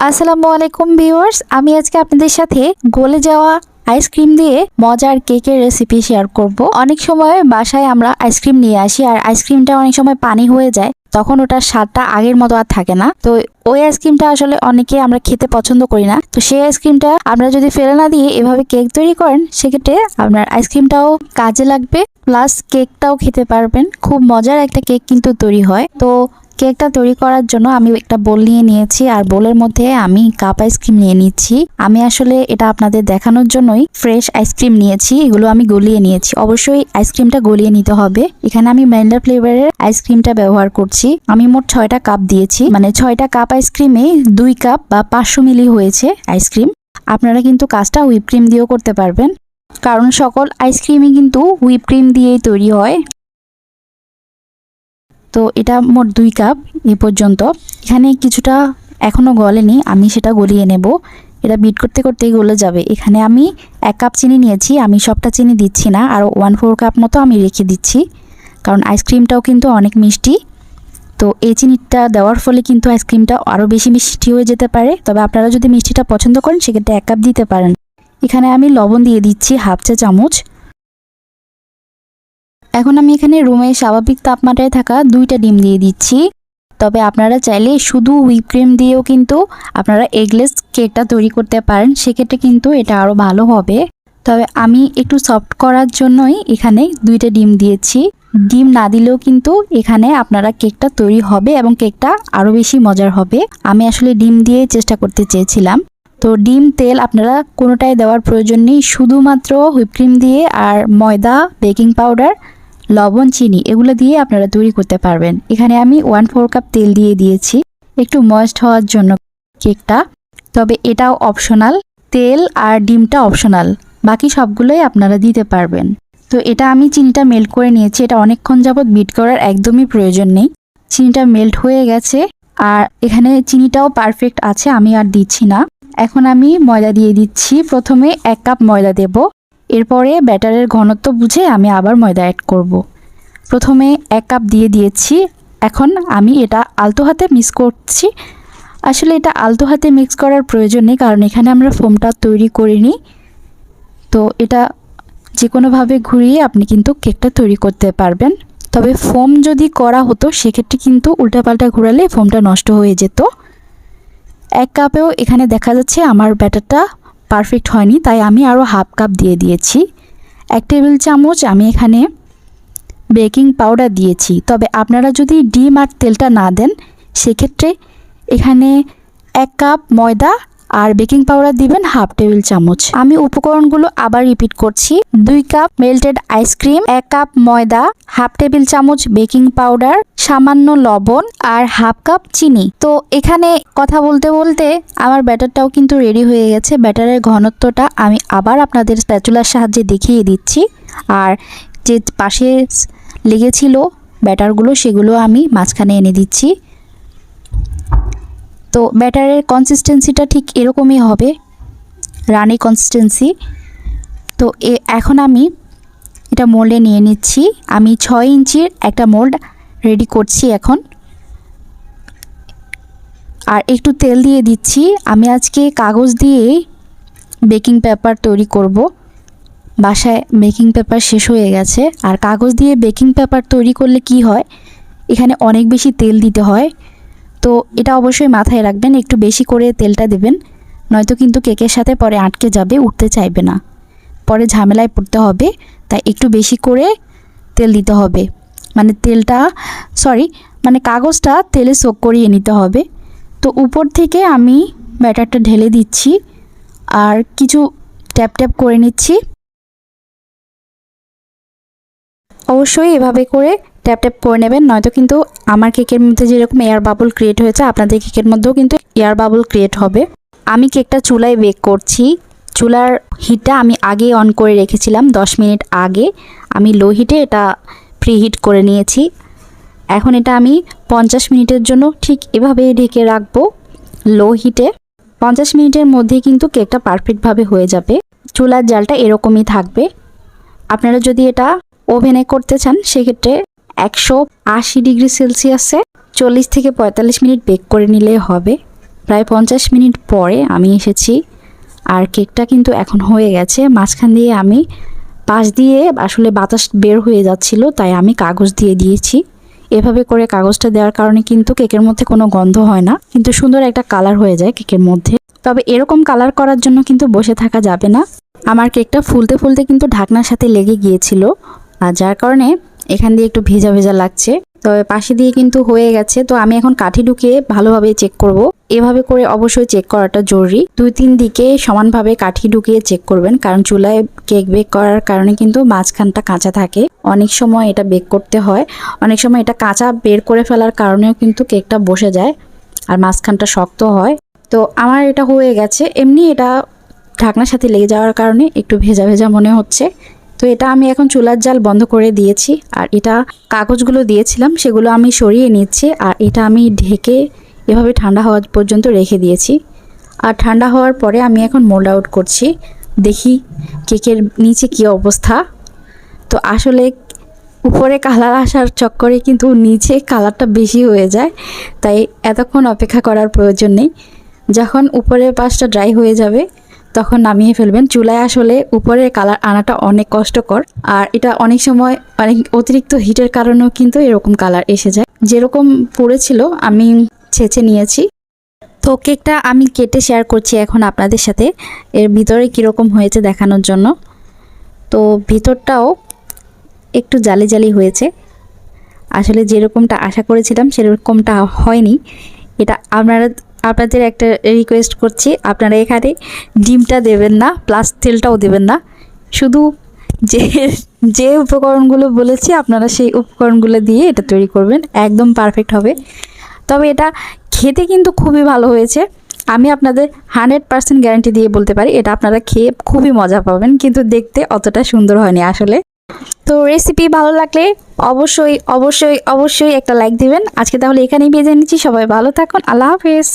আসসালামু আলাইকুম ভিউয়ার্স, আমি আজকে আপনাদের সাথে গলে যাওয়া আইসক্রিম দিয়ে মজার কেকের রেসিপি শেয়ার করব। অনেক সময় বাসায় আমরা আইসক্রিম নিয়ে আসি আর আইসক্রিমটা অনেক সময় পানি হয়ে যায়, তখন ওটার স্বাদটা আগের মতো আর থাকে না। তো ওই আইসক্রিমটা আসলে অনেকে আমরা খেতে পছন্দ করি না। তো সেই আইসক্রিমটা আমরা যদি ফেলে না দিয়ে এভাবে কেক তৈরি করেন, সেক্ষেত্রে আপনার আইসক্রিমটাও কাজে লাগবে। প্লাস কেকটাও খেতে পারবেন। খুব মজার একটা কেক কিন্তু তৈরি হয়। তো কেকটা তৈরি করার জন্য আমি একটা বোল নিয়ে নিয়েছি, আর বোলের মধ্যে আমি কাপ আইসক্রিম নিয়ে নিচ্ছি। আমি আসলে এটা আপনাদের দেখানোর জন্যই ফ্রেশ আইসক্রিম নিয়েছি, এগুলো আমি গলিয়ে নিয়েছি। অবশ্যই আইসক্রিমটা গলিয়ে নিতে হবে। এখানে আমি ম্যান্ডার ফ্লেভারের আইসক্রিমটা ব্যবহার করছি। আমি মোট ছয়টা কাপ দিয়েছি। মানে ছয়টা কাপ আইসক্রিমে দুই কাপ বা পাঁচশো মিলি হয়েছে আইসক্রিম আপনারা কিন্তু কাজটা হুইপ ক্রিম দিয়েও করতে পারবেন। কারণ সকল আইসক্রিমই কিন্তু হুইপ ক্রিম দিয়েই তৈরি হয়। তো এটা মোট দুই কাপ এ পর্যন্ত। এখানে কিছুটা এখনও গলেনি, আমি সেটা গলিয়ে নেব। এটা বিট করতে করতেই গলে যাবে। এখানে আমি এক কাপ চিনি নিয়েছি, আমি সবটা চিনি দিচ্ছি না, আর ওয়ান ফোর কাপ মতো আমি রেখে দিচ্ছি। কারণ আইসক্রিমটাও কিন্তু অনেক মিষ্টি। তো এই চিনিটা দেওয়ার ফলে কিন্তু আইসক্রিমটা আরও বেশি মিষ্টি হয়ে যেতে পারে। তবে আপনারা যদি মিষ্টিটা পছন্দ করেন, সেক্ষেত্রে এক কাপ দিতে পারেন। এখানে আমি লবণ দিয়ে দিচ্ছি হাফ চা চামচ এখন আমি এখানে রুমে স্বাভাবিক তাপমাত্রায় থাকা দুইটা ডিম দিয়ে দিচ্ছি। তবে আপনারা চাইলে শুধু হুইপ ক্রিম দিয়েও কিন্তু আপনারা এগলেস কেকটা তৈরি করতে পারেন, সেক্ষেত্রে কিন্তু এটা আরও ভালো হবে। তবে আমি একটু সফট করার জন্যই এখানে দুইটা ডিম দিয়েছি। ডিম না দিলেও কিন্তু এখানে আপনারা কেকটা তৈরি হবে এবং কেকটা আরও বেশি মজার হবে। আমি আসলে ডিম দিয়ে চেষ্টা করতে চেয়েছিলাম। তো ডিম, তেল আপনারা কোনোটাই দেওয়ার প্রয়োজন নেই। শুধুমাত্র হুইপ ক্রিম দিয়ে আর ময়দা, বেকিং পাউডার লবণ, চিনি এগুলো দিয়ে আপনারা তৈরি করতে পারবেন। এখানে আমি ওয়ান ফোর কাপ তেল দিয়ে দিয়েছি। একটু ময়েস্ট হওয়ার জন্য কেকটা তবে এটাও অপশনাল তেল আর ডিমটা অপশনাল বাকি সবগুলোই আপনারা দিতে পারবেন। তো এটা আমি চিনিটা মেল্ট করে নিয়েছি। এটা অনেকক্ষণ যাবৎ বিট করার একদমই প্রয়োজন নেই। চিনিটা মেল্ট হয়ে গেছে। আর এখানে চিনিটাও পারফেক্ট আছে, আমি আর দিচ্ছি না। এখন আমি ময়দা দিয়ে দিচ্ছি। প্রথমে এক কাপ ময়দা দেব। এরপরে ব্যাটারের ঘনত্ব বুঝে আমি আবার ময়দা অ্যাড করব। প্রথমে এক কাপ দিয়ে দিয়েছি, এখন আমি এটা আলতো হাতে মিক্স করছি। আসলে এটা আলতো হাতে মিক্স করার প্রয়োজন নেই, কারণ এখানে আমরা ফোমটা তৈরি করিনি। তো এটা যে কোনোভাবে ঘুরিয়ে আপনি কিন্তু কেকটা তৈরি করতে পারবেন। তবে ফোম যদি করা হতো, সেক্ষেত্রে কিন্তু উল্টাপাল্টা ঘোরালে ফোমটা নষ্ট হয়ে যেত। এক কাপেও এখানে দেখা যাচ্ছে আমার ব্যাটারটা পারফেক্ট হয়নি, তাই আমি আরও হাফ কাপ দিয়ে দিয়েছি। এক টেবিল চামচ আমি এখানে বেকিং পাউডার দিয়েছি। তবে আপনারা যদি ডিম আর তেলটা না দেন, সেক্ষেত্রে এখানে এক কাপ ময়দা আর বেকিং পাউডার দিবেন হাফ টেবিল চামচ। আমি উপকরণগুলো আবার রিপিট করছি। দুই কাপ মেল্টেড আইসক্রিম এক কাপ ময়দা, হাফ টেবিল চামচ বেকিং পাউডার, সামান্য লবণ আর হাফ কাপ চিনি। তো এখানে কথা বলতে বলতে আমার ব্যাটারটাও কিন্তু রেডি হয়ে গেছে। ব্যাটারের ঘনত্বটা আমি আবার আপনাদের স্প্যাচুলার সাহায্যে দেখিয়ে দিচ্ছি। আর যে পাশে লেগেছিল ব্যাটারগুলো, সেগুলো আমি মাঝখানে এনে দিচ্ছি। তো ব্যাটারের কনসিস্টেন্সিটা ঠিক এরকমই হবে, রানি কনসিস্টেন্সি তো এ, এখন আমি এটা মোল্ডে নিয়ে নিচ্ছি। আমি ছয় ইঞ্চির একটা মোল্ড রেডি করছি এখন। আর একটু তেল দিয়ে দিচ্ছি। আমি আজকে কাগজ দিয়ে বেকিং পেপার তৈরি করব। বাসায় বেকিং পেপার শেষ হয়ে গেছে। আর কাগজ দিয়ে বেকিং পেপার তৈরি করলে কি হয়? এখানে অনেক বেশি তেল দিতে হয়। তো এটা অবশ্যই মাথায় রাখবেন, একটু বেশি করে তেলটা দেবেন, নয়তো কিন্তু কেকের সাথে পরে আটকে যাবে, উঠতে চাইবে না। পরে ঝামেলায় পড়তে হবে, তাই একটু বেশি করে তেল দিতে হবে। মানে তেলটা সরি মানে কাগজটা তেলে সোক করিয়ে নিতে হবে। তো উপর থেকে আমি ব্যাটারটা ঢেলে দিচ্ছি, আর কিছু ট্যাপ ট্যাপ করে নিচ্ছি। অবশ্যই এভাবে করে ট্যাপ ট্যাপ করে নেবেন, নয়তো কিন্তু আমার কেকের মধ্যে যেরকম এয়ার বাবল ক্রিয়েট হয়েছে, আপনাদের কেকের মধ্যেও কিন্তু এয়ার বাবল ক্রিয়েট হবে। আমি কেকটা চুলায় বেক করছি। চুলার হিটটা আমি আগে অন করে রেখেছিলাম 10 মিনিট আগে। আমি লো হিটে এটা প্রি হিট করে নিয়েছি। এখন এটা আমি পঞ্চাশ মিনিটের জন্য ঠিক এভাবে ঢেকে রাখব লো হিটে পঞ্চাশ মিনিটের মধ্যে কিন্তু কেকটা পারফেক্টভাবে হয়ে যাবে। চুলার জালটা এরকমই থাকবে। আপনারা যদি এটা ওভেনে করতে চান, সেক্ষেত্রে একশো আশি ডিগ্রি সেলসিয়াসে চল্লিশ থেকে পঁয়তাল্লিশ মিনিট বেক করে নিলে হবে। প্রায় পঞ্চাশ মিনিট পরে আমি এসেছি। আর কেকটা কিন্তু এখন হয়ে গেছে। মাঝখান দিয়ে আমি পাশ দিয়ে আসলে বাতাস বের হয়ে যাচ্ছিল, তাই আমি কাগজ দিয়ে দিয়েছি। এভাবে করে কাগজটা দেওয়ার কারণে কিন্তু কেকের মধ্যে কোনো গন্ধ হয় না। কিন্তু সুন্দর একটা কালার হয়ে যায় কেকের মধ্যে। তবে এরকম কালার করার জন্য কিন্তু বসে থাকা যাবে না। আমার কেকটা ফুলতে ফুলতে কিন্তু ঢাকনার সাথে লেগে গিয়েছিল। আর যার কারণে এখান দিয়ে একটু ভেজা ভেজা লাগছে। তো পাশে দিয়ে কিন্তু হয়ে গেছে। তো আমি এখন কাঠি ঢুকিয়ে ভালোভাবে চেক করব। এভাবে করে অবশ্যই চেক করাটা জরুরি। দুই তিন দিকে সমানভাবে কাঠি ঢুকিয়ে চেক করবেন। কারণ চুলায় কেক বেক করার কারণে কিন্তু মাঝখানটা কাঁচা থাকে। অনেক সময় এটা বেক করতে হয়। অনেক সময় এটা কাঁচা বের করে ফেলার কারণেও কিন্তু কেকটা বসে যায় আর মাঝখানটা শক্ত হয়। তো আমার এটা হয়ে গেছে। এমনি এটা ঢাকনার সাথে লেগে যাওয়ার কারণে একটু ভেজা ভেজা মনে হচ্ছে। তো এটা আমি এখন চুলার জাল বন্ধ করে দিয়েছি, আর এটা কাগজগুলো দিয়েছিলাম, সেগুলো আমি সরিয়ে নিচ্ছি, আর এটা আমি ঢেকে এভাবে ঠান্ডা হওয়া পর্যন্ত রেখে দিয়েছি। আর ঠান্ডা হওয়ার পরে আমি এখন মোল্ড আউট করছি, দেখি কেকের নিচে কি অবস্থা। তো আসলে উপরে কালার আসার চক্করে কিন্তু নিচে কালারটা বেশি হয়ে যায়, তাই এতক্ষণ অপেক্ষা করার প্রয়োজন নেই। যখন উপরের পাশটা ড্রাই হয়ে যাবে তখন নামিয়ে ফেলবেন। চুলায় আসলে উপরের কালার আনাটা অনেক কষ্টকর। আর এটা অনেক সময় অনেক অতিরিক্ত হিটের কারণেও কিন্তু এরকম কালার এসে যায়। যেরকম পড়েছিল, আমি ছেঁচে নিয়েছি। তো কেকটা আমি কেটে শেয়ার করছি এখন আপনাদের সাথে। এর ভিতরে কীরকম হয়েছে দেখানোর জন্য। তো ভিতরটাও একটু জালি জালি হয়েছে। আসলে যেরকমটা আশা করেছিলাম, সেরকমটা হয়নি। এটা আপনারা আপনাদের একটা রিকোয়েস্ট করছি, আপনারা এখানে ডিমটা দেবেন না প্লাস তেলটাও দেবেন না। শুধু যে যে উপকরণগুলো বলেছি, আপনারা সেই উপকরণগুলো দিয়ে এটা তৈরি করবেন, একদম পারফেক্ট হবে। তবে এটা খেতে কিন্তু খুবই ভালো হয়েছে। আমি আপনাদের হান্ড্রেড পার্সেন্ট গ্যারান্টি দিয়ে বলতে পারি, এটা আপনারা খেয়ে খুবই মজা পাবেন, কিন্তু দেখতে অতটা সুন্দর হয়নি আসলে। তো রেসিপি ভালো লাগলে অবশ্যই অবশ্যই অবশ্যই একটা লাইক দিবেন। আজকে তাহলে এখানেই বেজে নিচ্ছি, সবাই ভালো থাকুন, আল্লাহ হাফেজ।